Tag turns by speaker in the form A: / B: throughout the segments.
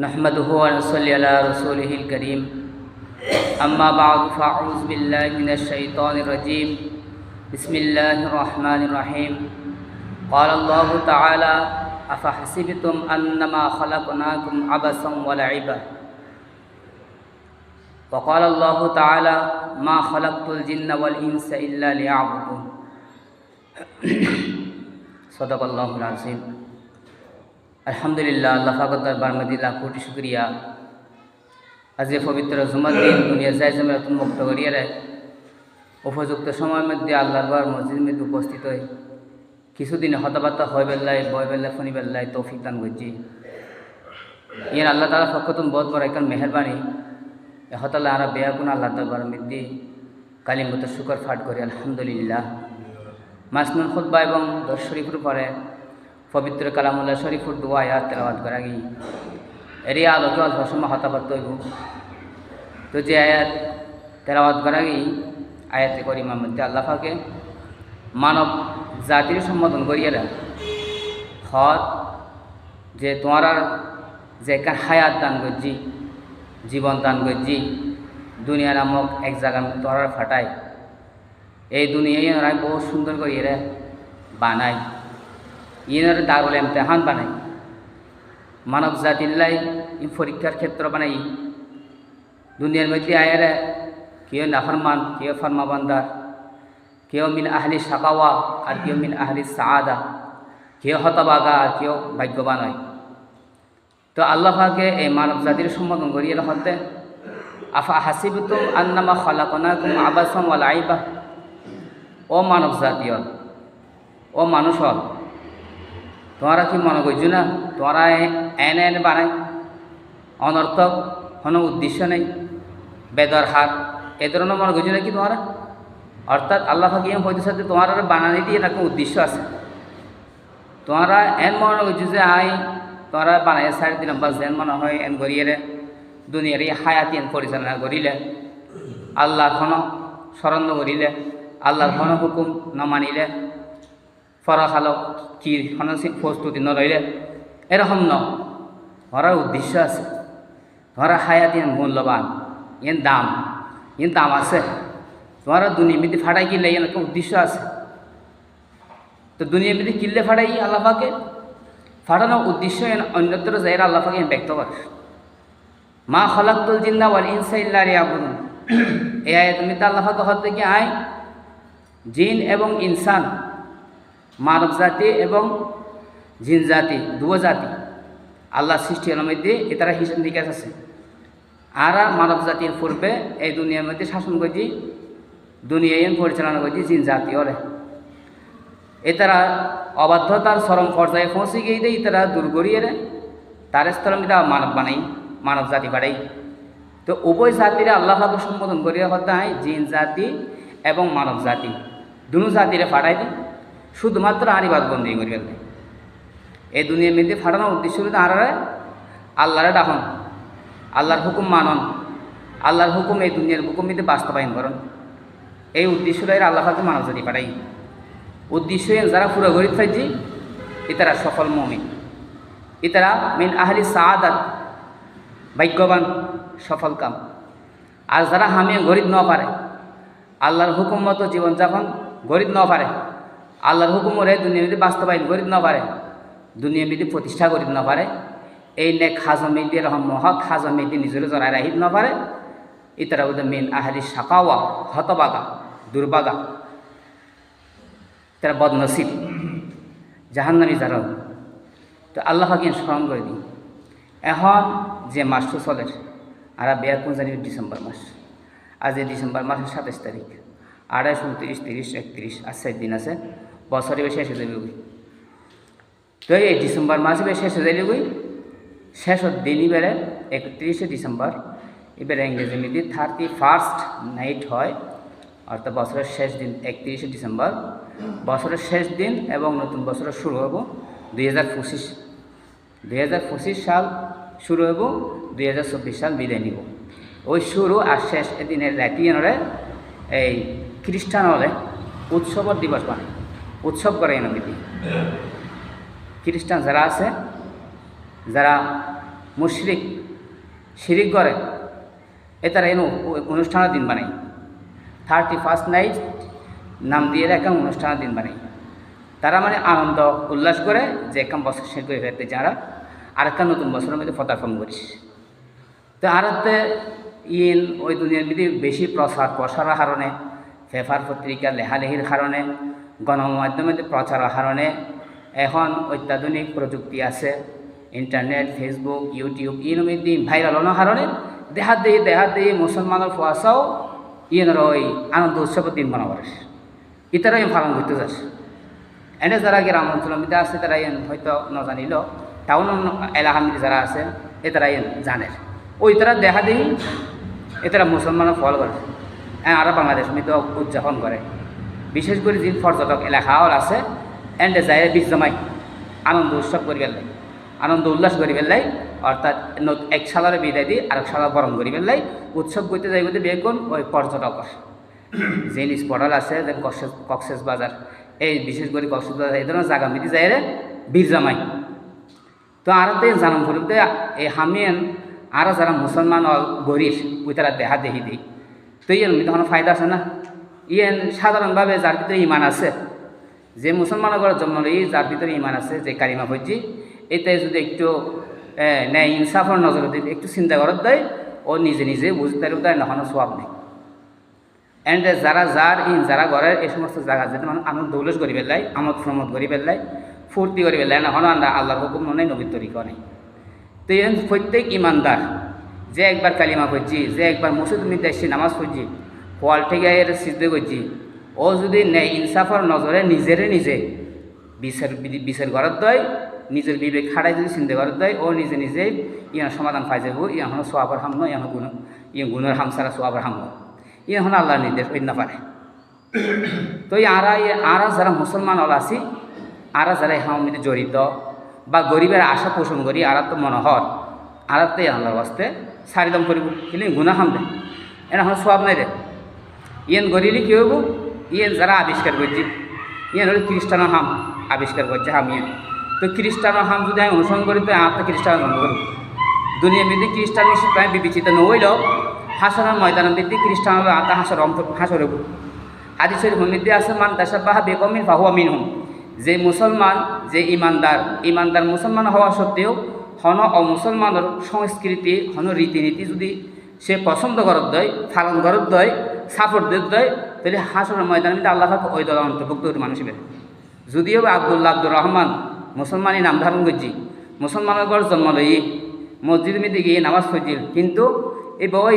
A: نحمده ونصلي على رسوله الكريم. أما بعد فأعوذ بالله من الشيطان الرجيم. بسم الله الرحمن الرحيم. قال الله تعالى أفحسبتم أنما خلقناكم عبثا ولعبا. وقال الله تعالى ما خلقت الجن والإنس إلا ليعبدون. صدق الله العظيم. আলহামদুলিল্লাহ, আল্লাহ ফাকত দরবার মদিল্লাহ কোটি শুক্রিয়া। আজকে পবিত্র জুমার দিন দুনিয়া যাই জমে নতুন মুক্ত করিয়ে রে উপযুক্ত সময়ের মধ্যে আল্লাহর বার মসজিদের মধ্যে উপস্থিত হই। কিছুদিনে হতাবার্তা হয় বেল্লাই বয় বেল্লাই ফনি বেল্লাই তৌফিক দান করছি। ইয়ান আল্লাহ তালা ফকতুন বহুত বড় একজন মেহরবানি। এহতাল্লা আরা বেয়া গুণ আল্লাহ দরবার মধ্যে কালিমত শুকর ফাট করি, আলহামদুলিল্লাহ। মাসনুল খুদ্া এবং দশ শরীফের পরে পবিত্র কালামুল্লাহ শরীফুর দোয়া আয়াত তেলাবাদ করা গি এরই আলোকে অল্প সময় হতাপাত হইব। তো যে আয়াত তেলাবাদ করা গি আয়াতে করি মধ্যে আল্লাহাকে মানব জাতির সম্বোধন করিয়ারা হর যে তোমার যে একটা হায়াত দান করছি, জীবন দান করছি দুনিয়া নামক এক জায়গা তোরার ফাটায়। এই দুনিয়ায় বহু সুন্দর করে এরা বানায়। ইনার দারুল এমতেহান বানাই। মানব জাতিল্লাই ই পরীক্ষার ক্ষেত্র বানাই। দুনিয়ার মধ্যে আয়েরা কেউ নাফরমান, কেউ ফরমাবান্দার, কেউ মিন আহলি সাকাওয়া আর কেউ মিন আহলি সাদা কেউ হতবাগা আর কেউ ভাগ্যবান হয়। তো আল্লাহকে এই মানব জাতির সম্বোধন করিয়ে হতে আফা হাসিবতুম আন্নামা খালাকনাকুম আবাসাম ওয়াল আইবা ও মানব জাতীয়, ও মানুষ হল তোমরা কি মনে করছ না? তোমরা এন এন বানাই। অনর্থক, কোনো উদ্দেশ্য নেই। বেদর হার। এ ধরনের মনে করছ না কি তোমরা অর্থাৎ আল্লাহ ফাঁকি হইতে সাথে তোমার বানানি দিয়ে একটা উদ্দেশ্য আছে। তোমরা এন মনে করছ যে, আই তোমরা বানাই সাড়ে দিলাম, বাস এন মনে হয় এন করিয়ে দুনিয়ার এই হায়াতি এন পরিচালনা করিলে। আল্লাহর কোনো স্মরণ করিলে আল্লাহর কোনো হুকুম ন মানিলে ফরাখালো কি প্রস্তুতি নলইলে এরকম ন। ধরার উদ্দেশ্য আছে। ধরা হায়াত ইন মূল্যবান ইন দাম ইন দাম আছে। তোমার দুনিয়া মিদি ফাটাই কিনলে ইন একটা উদ্দেশ্য আছে। তো দুনিয়া মিদি কিনলে ফাটাই আল্লাহাকে? ফাটানো উদ্দেশ্য এন অন্যত্র জায়গা আল্লাহাকে ব্যক্ত করে মা খলাকুল জিন্দা ওয়াল ইনসা ইল্লা রিয়াবুন এই আয়াত মিতে আল্লাহাকে হতে কি আয় জিন এবং ইনসান মানব জাতি এবং জিন জাতি দুও জাতি। আল্লাহ সৃষ্টির মধ্যে এটারা হিসাব নিকাশ আছে। আর মানব জাতির পূর্বে এই দুনিয়ার মধ্যে শাসন করছি দুনিয়ায় পরিচালনা করছি জিন জাতি ওরে এতারা অবাধ্যতার চরম পর্যায়ে পৌঁছে গিয়ে দেয় ইতারা দূর করিয়ে তার স্থল মধ্যে মানব বানাই, মানব জাতি বাড়াই তো উভয় জাতিরা আল্লাহকে সম্বোধন করিয়া হতে হয় জিন জাতি এবং মানব জাতি। দুনো জাতিরে ফাটাই দিই। শুধুমাত্র আনিবাদ বন্দি করি ফেলতে এই দুনিয়ার মধ্যে ফাটানোর উদ্দেশ্য হলো আর আল্লাহরে ডাকন, আল্লাহর হুকুম মানন, আল্লাহর হুকুম এই দুনিয়ার হুকুম মধ্যে বাস্তবায়ন করন। এই উদ্দেশ্য এর আল্লাহকে মানব জাতি পাঠাই। উদ্দেশ্য যারা পুরো গরিব থাকছি ইতারা সফল মমিন। ইতারা মিন আহলি সাদাত ভাগ্যবান সফল কাম আর যারা হামিয়ে গরিব ন পারে, আল্লাহর হুকুম মতো জীবনযাপন গরিব ন পারে আল্লাহর হুকুমরে দুনিয়া মিদি বাস্তবায়ন করি না পারে, দুনিয়া মিদি প্রতিষ্ঠা করি না পারে, এই নে খাজ মেদি এরকম মহৎ খাজ মেদি নিজের জড়াই রাহিত না পারে, ইতারা ওদের মেন আহারি সাকাওয়া হতবাগা, দুর্বাগা। তারা বদনসিব, জাহান্নামি যারা তো আল্লাহ ফাঁকিয়ে স্মরণ করে দিই। এখন যে মাসটা চলে আর বেয়া কোন জানি ডিসেম্বর মাস, আজ ডিসেম্বর মাসের সাতাশ তারিখ আড়াইশ উনত্রিশ, তিরিশ, একত্রিশ আর চার দিন আছে। বছরে শেষ হয়ে যাবে তো এই ডিসেম্বর মাসে শেষ হয়ে যাবে ওই শেষের দিনই বেড়ে একত্রিশে ডিসেম্বর, এবারে ইংরেজি মিদি থার্টি ফার্স্ট নাইট হয়, অর্থাৎ বছরের শেষ দিন একত্রিশে ডিসেম্বর। বছরের শেষ দিন এবং নতুন বছরের শুরু হব দুই হাজার পঁচিশ। দুই হাজার পঁচিশ সাল শুরু হব, দুই হাজার চব্বিশ সাল বিদায় নিব। ওই শুরু আর শেষ এদিনের রাতিয়ে এই খ্রিস্টান হলে উৎসবর দিবস মানে উৎসব করে এনবিধি খ্রিস্টান যারা আছে, যারা মুশরিক, শিরিক করে, এ তারা এনে অনুষ্ঠানের দিন বানাই থার্টি ফার্স্ট নাইট নাম দিয়ে একটা অনুষ্ঠানের দিন বানাই তারা মানে আনন্দ, উল্লাস করে যে একখান বছর শেষ করে ফেলতে যারা, আর একটা নতুন বছরের মধ্যে পদার্পণ করিস। তো আরাতে ইন ওই দুনিয়ার মধ্যে বেশি প্রচার প্রসারের কারণে পেপার পত্রিকা লেহালেহির কারণে গণমাধ্যমে প্রচারের কারণে এখন অত্যাধুনিক প্রযুক্তি আছে, ইন্টারনেট ফেসবুক ইউটিউব ইন মধ্যে ভাইরাল হওয়ার কারণে দেহাত দিয়ে দেহাত দিয়ে মুসলমানের ফুয়াশাও ইয়েনের ওই আনন্দ উৎসবের দিন মনে করে ইতারা পালন করতে যাচ্ছে। এনে যারা গ্রাম অঞ্চলের মধ্যে আছে তারা ইয়েন হয়তো নজানিল, টাউন এলাকার মধ্যে যারা আছে, এ তারা ইয়েন জানে। ওই তারা দেখা দিই, এ তারা মুসলমানও ফল করে আর বাংলাদেশ মধ্যে উদযাপন করে বিশেষ করে যে পর্যটক এলাকাও আছে এন্ডে যায় বিষ জমাই, আনন্দ উৎসব করি ফেললাই, আনন্দ উল্লাস করি ফেললাই, অর্থাৎ এক সালারে বিদায় দিয়ে আরেক সালার বরণ করি ফেললাই, উৎসব করতে যাই বলতে বেগুন ওই পর্যটক যে স্পটাল আছে, যেন কক্সেস বাজার, এই বিশেষ করে কক্সেস বাজার, এই ধরনের জায়গা মিটি যায় রে বীর জামাই। তো আরতে জানাম ফুরুতে এই হামিয়ান আর যারা মুসলমান গরিব ওই তারা দেহা দেহি দিই। তো ইয়ের মধ্যে ফায়দা আছে না? ইয়েন সাধারণভাবে যার ভিতরে ইমান আছে, যে মুসলমান ঘরের জন্ম লই যার ভিতরে ইমান আছে, যে কারিমা ভজ্জি এতে যদি একটু ন্যায় ইনসাফর নজর দিই একটু চিন্তা করার দেয়, ও নিজে নিজে বুঝতে তাই নহনো সব নেই। এন্ড যারা যার ইন, যারা ঘরের এই সমস্ত জায়গা যেতে মানুষ আনন্দ, উল্লাস করি পেলাই আমোদ প্রমোদ করি পেলাই ফুর্তি করি পেলাই না হন আমরা আল্লাহর হুকুম মনে নবীর তরিকা নেই। তো প্রত্যেক ইমানদার, যে একবার কালিমা করছি যে একবার মসজিদ মধ্যে এসে নামাজ পড়ছি থেকে এর সিদ্ধ করছি ও যদি ইনসাফর নজরে নিজেরে নিজে বিচার বিচার করার দয়, নিজের বিবেক খাড়াই যদি চিন্তা করার দয়, ও নিজে নিজে ইয়ার সমাধান পাই যাব ইয়া হলো সোয়াবার হাম নয় গুণ ইয়ে গুণের হাম ছাড়া সোয়াবার হাম নয়। ইয়া হলো আল্লাহর নির্দেশ না পারে। তো আরা আরা যারা মুসলমান হল আছি, আরা যারা মধ্যে জড়িত বা গরিবের আশা পোষণ করি, আর তো মনোহর। আর তো আল্লাহর বাস্তে সারিদম করিব কিন্তু গুণা হাম দেয় এনে হল সব নাই দে। ইয়েন গরিলি কী হইব? ইয়েন যারা আবিষ্কার করছি। ইয়েন হল খ্রিস্টানের হাম, আবিষ্কার করছে হাম ইয়েন। তো খ্রিস্টানের হাম যদি আমি অনুসরণ করি, তো আর তো খ্রিস্টান বন্ধ করব। দুনিয়া মধ্যে খ্রিস্টান প্রায় বিবেচিত নহইল হাসনের ময়দানের মধ্যে খ্রিস্টান হলো আতা হাসর হাসর হইব হাদিসের মধ্যে আছে, মান দাসাবাহা বেগমিন ফাহুয়া মিনহুম। যে মুসলমান, যে ইমানদার ইমানদার মুসলমান হওয়া সত্ত্বেও হন অমুসলমানের সংস্কৃতি হন রীতিনীতি যদি সে পছন্দ করার দয় পালন করার দয় সাপোর্ট দিয়ে দয়, তাহলে হাসনের ময়দানের মধ্যে আল্লাহ পাক ওই দল অন্তর্ভুক্ত মানুষ যদিও বা আব্দুল্লাহ আব্দুর রহমান মুসলমানই নাম ধারণ করছি, মুসলমানের ঘর জন্ম লই মসজিদের মধ্যে গিয়ে নামাজ পড়ছিল, কিন্তু এই বই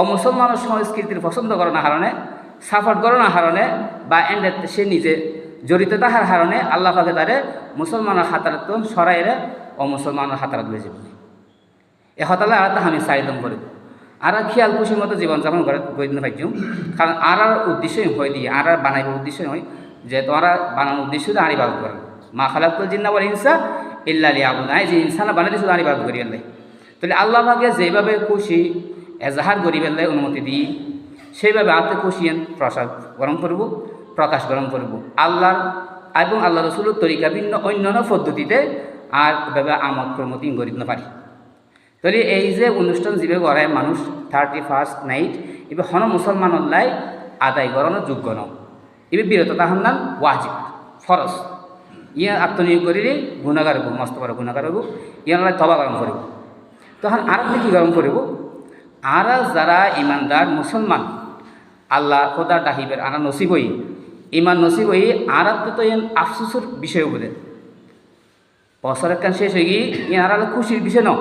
A: অমুসলমানের সংস্কৃতির পছন্দ করার কারণে সাপোর্ট করার কারণে বা এন্ড সে নিজে জড়িত থাকার কারণে আল্লাহ পাকে তারে মুসলমানের হাতারাত সরাইরে অমুসলমানের হাতারাত লয়ে যাবে এ হতালে আর আমি চারিদম করি আর খেয়াল খুশির মতো জীবনযাপন করে করে দিতে পারছি। কারণ আর আর উদ্দেশ্যই হয় দিয়ে আর আর বানাইবার উদ্দেশ্যই হয় যে তোমারা বানানোর উদ্দেশ্য তো আনি বাদ করে। মা খালাক তো জিন্না বলে হিংসা ইল্লালি আবু নাই যে ইনসানা বানাই দিয়েছিল আনি বাদ করি আল্লাহ তাহলে আল্লাহ ভাগে যেভাবে খুশি, এজাহার করি বেলায় অনুমতি দিই সেইভাবে আতে খুশিয়েন প্রসাদ গরম করব, প্রকাশ গরম করব। আল্লাহর এবং আল্লাহ রসুলের তরিকা ভিন্ন, অন্যান্য পদ্ধতিতে আর এভাবে আমদ করি না পারি। তাহলে এই যে অনুষ্ঠান যেভাবে করায় মানুষ থার্টি ফার্স্ট নাইট এবার হন মুসলমান লাই আদায় করানোর যোগ্য ন। এবার বিরত তাহার নাম ওয়াজিব ফরজ ইয়ে আত্মনিয়োগ করিলে গুণাগার হব, মস্ত বড় গুণাগার হব ইয়ানলাই তবা গরম করব তখন আর কি গরম করব আর যারা ইমানদার মুসলমান আল্লাহ খোদা ডাহিবের আনা নসিব ইমান নসিব হই আর তো ইয়ান আফসোসের বিষয় বলে বছরের কান শেষ হয়ে গিয়ে ইয়ার খুশির বিষয় ন।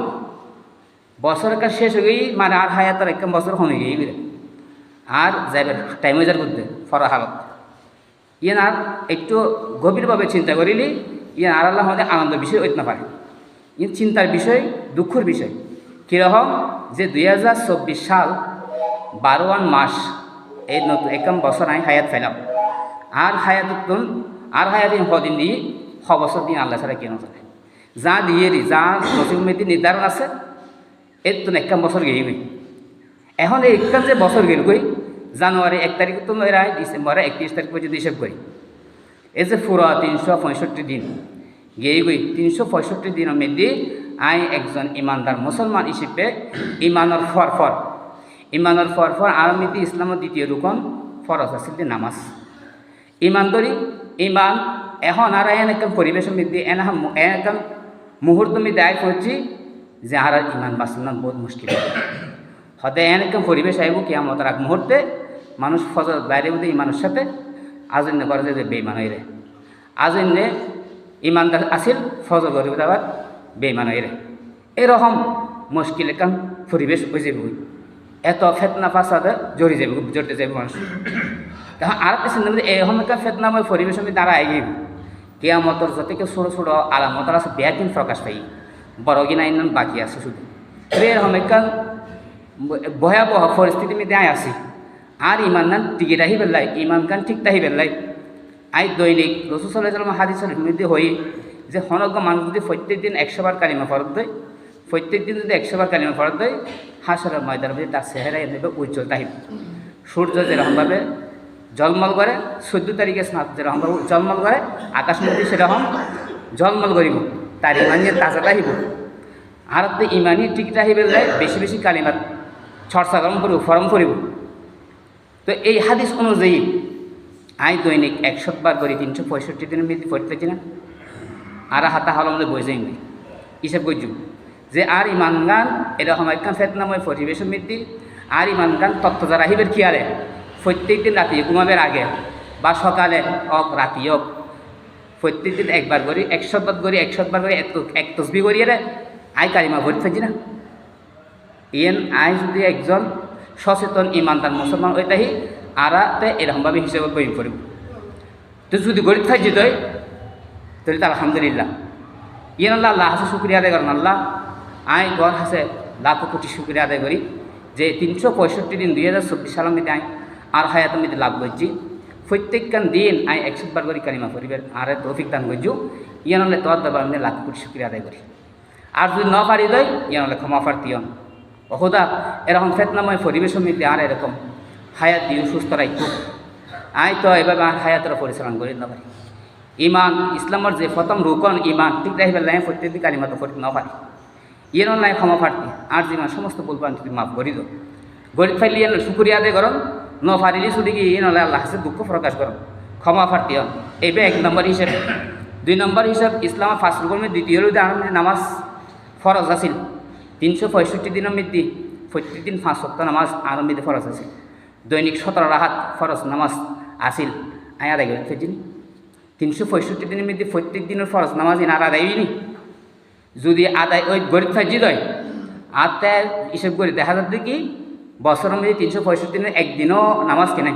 A: বছরের কাজ শেষ হয়ে গিয়ে মানে আর হায়াতের একদম বছর কমে গিয়ে গেলে আর যাইবে টাইম হয়ে যার করতে ফরা হালত ইয়ে আর একটু গভীরভাবে চিন্তা করিলি ইয়ে আর আল্লাহ আমাদের আনন্দ বিষয় হইতে না পারে। ইয়ে চিন্তার বিষয়, দুঃখের বিষয়। কীরকম যে দুই হাজার চব্বিশ সাল বারোয়ান মাস, এই নতুন একদম বছর আমি হায়াত ফেলাম আর হায়াত আর হায়াত হদিন দিয়ে ছ বছর দিন আল্লাহ ছাড়া কেন জানে। যা দিয়ে যা মেয়েদের নির্ধারণ আছে এর তো একটা বছর গেই গই এখন এই একটা যে বছর গেল গই জানুয়ারি এক তারিখ তো এরা ডিসেম্বরে একত্রিশ তারিখ পর্যন্ত হিসেব করি। এই যে পুরো তিনশো পঁয়ষট্টি দিন গেই গই তিনশো পঁয়ষট্টি দিনের মধ্যে আই একজন ইমানদার মুসলমান হিসেবে ইমানের ফর ফর, ইমানের ফর ফর আরমিতি ইসলামের দ্বিতীয় রুকন ফরজ আছিল নামাজ। ইমানদারি ইমান এখন আর এন একদম পরিবেশের মধ্যে এন একদম মুহূর্ত মধ্যে আয় করছি যে আর ইমান বাঁচানো বহুত মুশকিল। হতে এন একদম পরিবেশ আইব কি আমার আগ মুহূর্তে মানুষ ফজর বাইরে মধ্যে ইমানের সাথে আজন্য করে যে বেইমান হয়ে রে আজন্যে ইমানদার আসিল ফজর গরিব আবার বেইমান হয়ে রে এরকম মুশকিল একদম পরিবেশ হয়ে যাবে এত ফেতনা ফাসাদে জড়ি যাবে জড়তে যাবে মানুষ। তখন আর একটা চিন্তা মধ্যে এরকম একটা ফেতনাময় পরিবেশ আমি দ্বারা এগিয়ে কেয়ামতর যতকে ছোটো ছোটো আলামতর আছে বেয়া দিন প্রকাশ পাই। কিনা ইন বাকি আছে এরকম একটা ভয়াবহ পরিস্থিতি মধ্যে আয় আছি আর ইমান নান টিকে রাহি বেল্লাই ইমান কান ঠিক তাহি বেল্লাই আই দৈনিক রসুল সাল্লাহ হাদিসের মধ্যে হই যে হনজ্ঞ মানুষ যদি প্রত্যেক দিন একশোবার কালিমা ফরত দেয় প্রত্যেক দিন যদি একশোবার কালিমা ফরত দেয় হাসরের ময়দার মধ্যে তার চেহারা এমনি উজ্জ্বল তাহিব সূর্য যেরকমভাবে জলমল করে চোদ্দ তারিখে স্নাত যেরকমভাবে জলমল করে আকাশ সেরকম জলমল করিব তার ইমানিয়ে তাজা তাহিব আর তো ইমানি ঠিক তাহিব বেশি বেশি কালিমার চর্চা গরম করিব ফরম করিব তো এই হাদিস অনুযায়ী আই দৈনিক একশোবার করি তিনশো পঁয়ষট্টি দিনের মধ্যে পড়তে না আর হাতা হলমলে বই যাই হিসাব করছু যে আর ইমান গান এরকম একখান ফেতনাময় পরিবেশের মধ্যে আর ইমান গান তত্ত্ব যারা আহিবের খেয়ালে। প্রত্যেক দিন রাতি ঘুমাবের আগে বা সকালে হোক রাতি হোক প্রত্যেক দিন একবার করি একশোবার করি একশোবার করি, এক তসবি করি রে আই কালিমা ভরি থাকি না। ইয়েন আই যদি একজন সচেতন ইমানদার মুসলমান ওই তাহি আরাতে এরকমভাবে হিসেবে বই করিব। তো যদি গরিব থাকি তই তাহলে তো আলহামদুলিল্লাহ। ইয়েন আল্লাহ আল্লাহ হাসে শুক্রিয়া আদায় করেন আল্লাহ। আই গড় হাসে লাখো কোটি শুক্রিয়া আদায় করি যে তিনশো পঁয়ষট্টি দিন দুই হাজার চব্বিশ সালের মধ্যে আই আর হায়াতের মধ্যে লাভ করছি। প্রত্যেকখান দিন আই একশো বার করি কালিমা করিবেন আর তৌফিক দান করছু ইয়ান হলে তোর দেবার মধ্যে লাখ কোটি শুক্রিয়া আদায় করি। আর যদি ন পারি দেয় ইয়ান হলে ক্ষমা প্রার্থীয়ন অহদা এরকম ফেতনাময় পরিবেশের মধ্যে আর এরকম হায়াত দিও, সুস্থ রাখব আই তো এভাবে আর হায়াতের পরিচালনা করি না পারি। ইমান, ইসলামের যে প্রথম রুকন ইমান, ঠিক রাখবে লাই প্রত্যেক কালিমা তো করতে না পারি। ইয়ে নাই ক্ষমা প্রার্থী আর যে সমস্ত বলবান তুমি মাফ করি দো গরিব ফাইলি এনে শুকুরিয়া আদায় করন। ন পারিলি শুধু কি নলে আল্লাহ হাসে দুঃখ প্রকাশ করন ক্ষমা প্রার্থী হন এক নম্বর হিসেবে দুই নম্বর হিসাব ইসলামের ফার্স্ট রুকনের দ্বিতীয় আনন্দ নামাজ ফরজ আছিল তিনশো পঁয়ষট্টি দিনের মধ্যে প্রত্যেক দিন পাঁচ সপ্তাহ নামাজ আরম্ভিতে ফরজ আছে। দৈনিক সতেরো রাহাত ফরজ নামাজ আসিল আই আদায় করে ফেজিনি। তিনশো পঁয়ষট্টি দিনের মধ্যে প্রত্যেক দিনের ফরজ নামাজ ইন আর আদায় হয়নি যদি আদায় ওই গরিব ফাজি দয় আত্মায় হিসেব করে দেখা যাচ্ছে কি বছরের মধ্যে তিনশো পঁয়ষট্টি দিনের একদিনও নামাজ কেনাই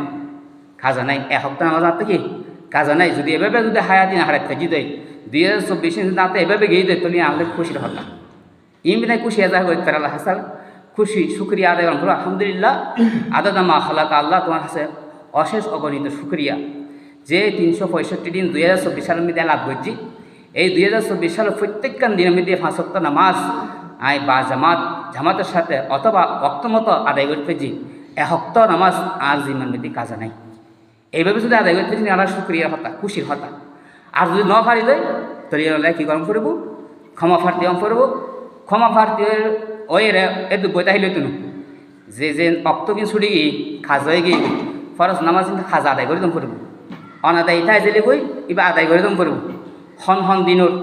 A: খাজা নাই, এক সপ্তাহ নামাজ আত্মা কি? কাজা নাই, যদি এভাবে যদি হায়া দিন হারাত ফাজি দেয় দুই হাজার চব্বিশে আত্মা এভাবে গিয়ে দেয় তাহলে আমাদের খুশির হল ইমবিনাই খুশি আদায় করে তারা হাসাল খুশি শুক্রিয়া আদায় করো আলহামদুলিল্লাহ, আদাদা মা খালাক আল্লাহ তোমার কাছে অশেষ অগণিত শুক্রিয়া যে তিনশো পঁয়ষট্টি দিন দুই হাজার চব্বিশ সালের মধ্যে লাভ করছি এই দুই হাজার চব্বিশ সালের প্রত্যেকখান দিনের মধ্যে পাঁচ সপ্তাহ নামাজ আয় বা জামাত জামাতের সাথে অথবা অক্তমত আদায় করতে পেরেছি এহক্ত নামাজ আর জিমার মধ্যে কাজা নাই। এইভাবে যদি আদায় করতে পেরেছি আল্লাহ শুক্রিয়ার হতা, খুশির হতা। আর যদি ন পারিলে তাহলে কী গরম করব? ক্ষমা প্রার্থী অম করব। ক্ষমা প্রার্থী ওই রে, এ তো বইতা হইলে তুনু যে যে অক্ত কিন ছুটি গিয়ে, খাজা হয়ে গিয়ে, ফরজ নামাজ কিন্তু খাজা আদায় করে দম করব। অনাদায় ইটা জেলে গই ইবা আদায় করে দম করব। হন হন দিনর,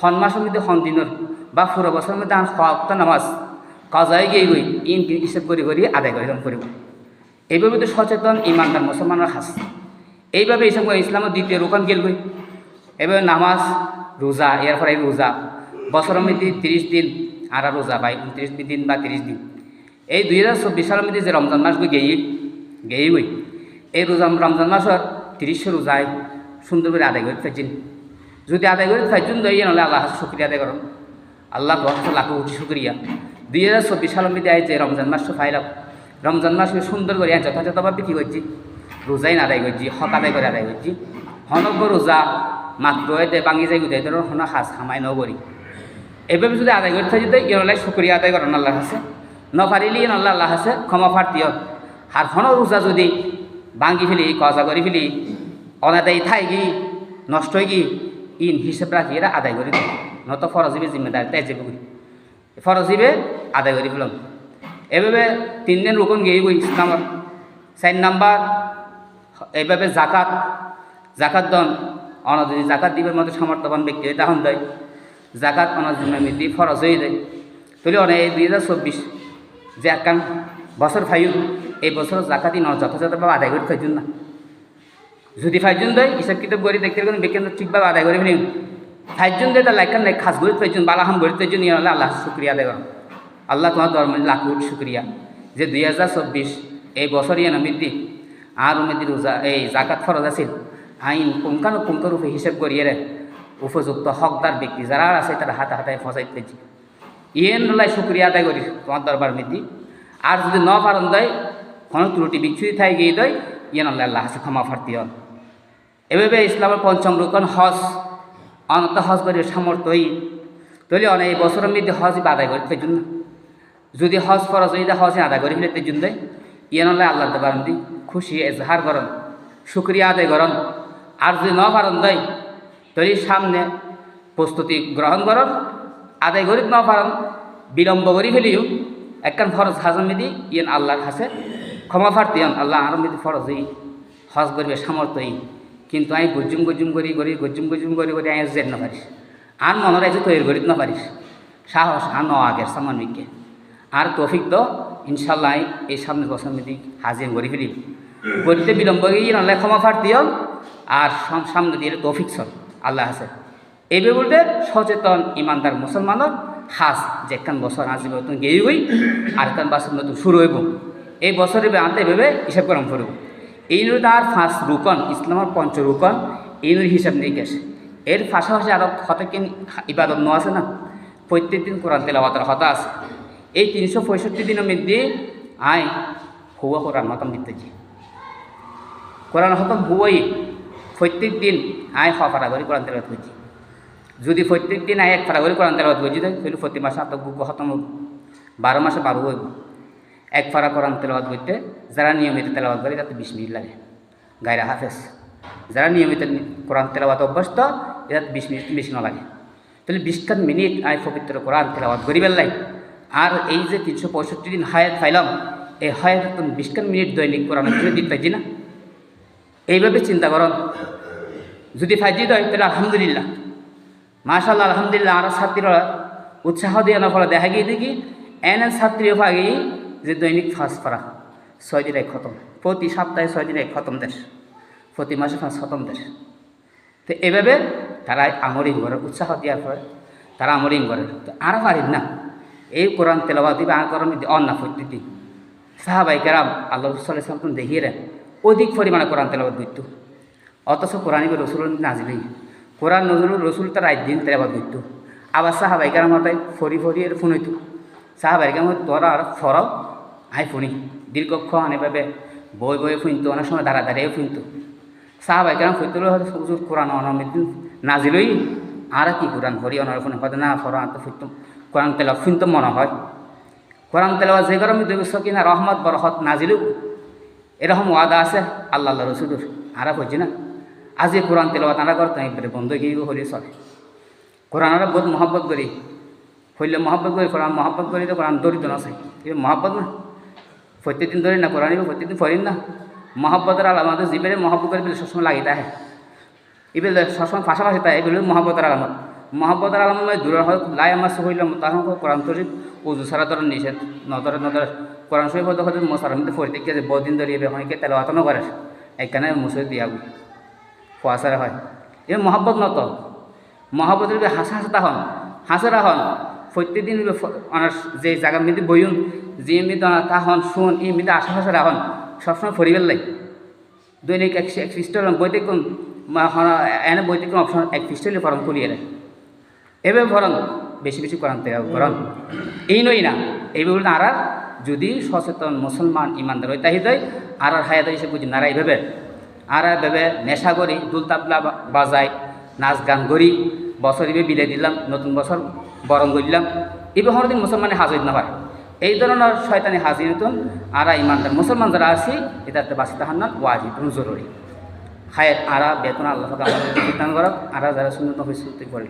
A: হন মাসের মধ্যে হন দিনর, বা পুরো বছরের মধ্যে অক্ত নামাজ। কাজায় গিয়ে গই ইন হিসেব করে করি আদায় করে করব এইভাবে তো সচেতন ইমানদার মুসলমানের হাস এইভাবে এইসব ইসলামের দ্বিতীয় রোকান গেলবই এভাবে নামাজ, রোজা এরপরে রোজা। বছরের মধ্যে তিরিশ দিন আর রোজা পাই উনত্রিশ দিন বা তিরিশ দিন। এই দুই হাজার চব্বিশ সালের মধ্যে যে রমজান মাস গই গেই গেই বই এই রোজা রমজান মাসের তিরিশশো রোজায় সুন্দর করে আদায় করে ফেলছেন। যদি আদায় করে ফেলছেন দই নহলে আল্লাহ শুক্রিয়া আদায় করুন আল্লাহ লাখো উঠি শুক্রিয়া। দুই হাজার চব্বিশ সালের মধ্যে যে রমজান মাসটা ফাইলাম রমজান মাসকে সুন্দর করে যথাযথভাবে কী করছি। রোজাই আদায় করছি আদায় করে আদায় করছি। হনজ্ঞ রোজা মাত্র দে বাঙি যাই উদয় ধরো হন হাস হামাই নগরী এভাবে যদি আদায় করতে যদি ইয়লাই শুক্রিয়া আদায় করেন আল্লাহ হাসে ন পারিলি আল্লাহ আল্লাহ হাসে ক্ষমা প্রার্থীয় আর হন রোজা যদি ভাঙ্গি ফেলি, কজা করে ফেলি, অনাদায়ী থাই গি, নষ্ট হয়ে গি, ইন হিসেব রাখি, এরা আদায় করে। দিই নত ফরজিবি জিম্মেদারি তাই যাবে ফরজিবে আদায় করে ফেলাম এভাবে তিন দিন রুকন গিয়ে গই ইসলামত চার নাম্বার, এইভাবে জাকাত জাকাত দন। অন যদি জাকাত দিবের মতো সামর্থ্যবান ব্যক্তি তখন দেয়। জাকাত জন্য মৃত্যু ফরজ হয়ে দেয় তাহলে অনেক দুই হাজার চব্বিশ যে একখান বছর ফাইও এই বছর জাকাতি ন যথাযথভাবে আদায় করে ফাইজুন না। যদি ফাইজুন দেয়, হিসাব কিতাব করে, দেখতে গেলে বিজ্ঞান ঠিকভাবে আদায় করে ফেলি ফাইজুন দেয়, তার লাইকান নাই, খাস গরিব ফাইজুন, বালাহাম গরিব ফাইজুন আল্লাহ শুক্রিয়া আদায় করো আল্লাহ তোমার ধর্ম লাখ কোটি শুক্রিয়া যে দুই হাজার চব্বিশ এই বছর ইয়ে নমিদ্দি আর উমেদি রোজা, এই জাকাত ফরজ আছিল। আইন পুঙ্খানু পুঙ্খরূপে হিসেব করিয়ে উপযুক্ত হকদার ব্যক্তি যারা আছে তারা হাতে হাতে ফসাই পেয়েছি ইয়েন লাই শুক্রিয়া আদায় করি তোমার দরবার মিতি। আর যদি ন পারন দেয় কোনো ত্রুটি বিচ্ছুতি থাই গিয়ে দেয় ইয়েন আল্লাহ আল্লাহ হাসে ক্ষমা ফার্তি হন। এভাবে ইসলামের পঞ্চম রুকন হজ অনত হজ করি সামর্থ্যই তৈলে অনেক এই বছরের মধ্যে হজ আদায় করি, তাই জন্য যদি হজ ফরজ হয়ে যায় হজে আদায় করি ফেলে তাই জন্য ইয়েন আল্লাহ দরবার মিতি খুশি, এজহার করন, শুক্রিয়া আদায় করন। আর যদি ন পারন দেয়, তৈরি সামনে প্রস্তুতি গ্রহণ করন, আদায় করি ন পারন বিলম্ব করি ফেলিও, একখান ফরজ হাজম মিদি ইয়েন আল্লাহর কাছে ক্ষমা প্রার্থী হন। আল্লাহ আরও মিদি ফরজ হই, হজ করবে সামর্থ্যই কিন্তু আমি গজ্জুম গজ্জুম করি করি গজ্জুম গজ্জুম করি করি আমি যেতে না পারিস। আর মনে রাখছে তৈরি করি না পারিস। সাহস আর ন আগের সামান মিকে আর তৌফিক তো ইনশাল্লাহ এই সামনে বছর মিদি হাজির করি ফেলিব গরিতে বিলম্ব গিয়ে আল্লাহ ক্ষমা হন আর সাম- সামনে দিয়ে তৌফিক সল আল্লাহ আছে এই বলতে সচেতন ইমানদার মুসলমানের হাস যে একখান বছর আসবে নতুন গেই হই আর একখান বছর নতুন শুরু হইব। এই বছরে আনতে ভেবে হিসাব করাম করব এই নয় তার ফার্স্ট রুকন ইসলামের পঞ্চ রুকন এই নয় হিসাব নিকেশ এর পাশাপাশি আরও কতকিন ইবাদত ন আছে না? প্রত্যেক দিন কোরআন তেলাওয়াতের হতা আছে এই তিনশো পঁয়ষট্টি দিনের মধ্যে আয় হুয়া কোরআন মতম দিতেছি কোরআন হতম হুয়াই প্রত্যেক দিন আয় হ ফাটা করে কোরআন তেলাওয়াত করছি। যদি প্রত্যেক দিন আয় এক ফাটা করে কোরআন তেলাওয়াত করছি, তাহলে প্রতি মাসে খতম হইব। বারো মাসে বারো হইব। এক ফাড়া কোরআন তেলাওয়াত করতে যারা নিয়মিত তেলাওয়াত করে তাতে বিশ মিনিট লাগে। গায়রা হাফেজ। যারা নিয়মিত কোরআন তেলাওয়াত অভ্যস্ত এটাতে বিশ মিনিট বেশি না লাগে। তাহলে বিশখান মিনিট আয় পবিত্র কোরআন তেলাওয়াত করি বেলাই আর এই যে তিনশো পঁয়ষট্টি দিন হায়াত পাইলাম, এই হায়াত বিশখান মিনিট দৈনিক কোরআন দিতে পাইছি না। এইভাবে চিন্তা করুন। যদি ফাইজি দেয় তাহলে আলহামদুলিল্লাহ। মাশাল্লাহ আলহামদুলিল্লাহ আরও ছাত্রীরা উৎসাহ দিয়ে না ফলে দেখা গিয়ে দেখি এনে ছাত্রী ভাগেই যে দৈনিক ফার্স্ট পড়া ছয় দিন এক খতম, প্রতি সপ্তাহে ছয় দিন এক খতম দেশ, প্রতি মাসে পাঁচ খতম দেশ। তো এভাবে তারা আমরিং করে উৎসাহ দেওয়ার পরে তারা আমরিং করে তো আরও পারেন না। এই কোরআন তেলাওয়া দিবে আর কোরআন অন্না প্রতিদিন সাহাবাই কেরাম, আল্লাহ সাল্লাম তুমি দেখিয়ে অধিক পরিমাণে কোরআন তেলাবাদ করতো অথচ কোরআন রসুল নাজিলেই কোরআন নজরুল রসুল তার আজ দিন তেলাবাদ করতো আবার সাহাবাই কেরাম হতাই ফরি ফরি এর ফোন হইতো। সাহাবাই কেরাম তোরা আর ফরাও আই ফোনি দীর্ঘক্ষণ এভাবে বই বই ফুনতো অনেক সময় দাঁড়া দাঁড়িয়ে ফুনতো সাহাবাই কেরাম ফুনতো হয়তো কোরআন অনমিত নাজিলই। আর কি কোরআন ফরি অনার ফোনে হয়তো না ফরা তো ফুটতো কোরআন তেলা ফুনতো মনে হয়। কোরআন তেলাওয়া যে গরমে দেবস কিনা রহমত বরহত নাজিলু এরকম ওয়াদা আছে আল্লাহ আল্লাহ রসুদুর আরা হয়েছে না, আজ এই কোরআন তেলাওয়া তারা করতো এবারে বন্ধ গিয়ে হলে চলে। কোরআন আরা বহুত মহব্বত করি। হইলে মহব্বত করি, কোরআন মহব্বত করি তো কোরআন দরিদ্র আছে। কিন্তু মহব্বত না। প্রত্যেকদিন ধরি না, কোরআন প্রত্যেকদিন পড়িন না। মহব্বতের আলাম আমাদের জীবনে মহব্বত করে সবসময় লাগি তাহে এগুলো সবসময় পাশাপাশি তাই এগুলো মহব্বতের আলামত। আলামত মানে দূরের হয় লাই আমার হইলাম তখন কোরআন শরীফ উজু সারা ধর নিষেধ নদরে নদরে কোরআন শরীফ হয়তো হয়তো মশার মধ্যে পড়তে গিয়ে বহুদিন ধরে এবে হয় তেল আতনও করে এখানে মুসুর দিয়া ফুয়াশারে হয় এ মহব্বত নত। মহব্বতের হাসা হাসা হন। হাসারা হন। প্রত্যেকদিন অনার যে জায়গা মেয়েদের বইন যে মেয়েদের তা হন, শুন এই মেয়েদের আশেপাশে রাহন সবসময় পরিবার লাই দৈনিক এক এক খ্রিস্টান বৈদিকন এনে বৈদিকন অপশন এক খ্রিস্টালি ফরম খুলিয়ে দেয় এভাবে ফরম বেশি বেশি করান তেরা করান এই নই না এইভাবে না আর যদি সচেতন মুসলমান ইমানদার হয় তাই দেয় আর আর হায়াত হিসেবে বুঝি নারা এইভাবে আর আর ভেবে নেশা করি, দুল তাবলা বা- বাজাই নাচ গান করি, বছর ইবে বিদায় দিলাম, নতুন বছর বরণ করলাম এবার হরদিন মুসলমানে হাজির না হয় এই ধরনের শয়তানি হাজির নতুন আর ইমানদার, মুসলমান যারা আছি এটাতে বাঁচিতে হান না ওয়াজিব জরুরি। হায়াত আরা, বেতন আল্লাহ আমাদের বিধান করক, আরা যারা শূন্য হয়েছে করলে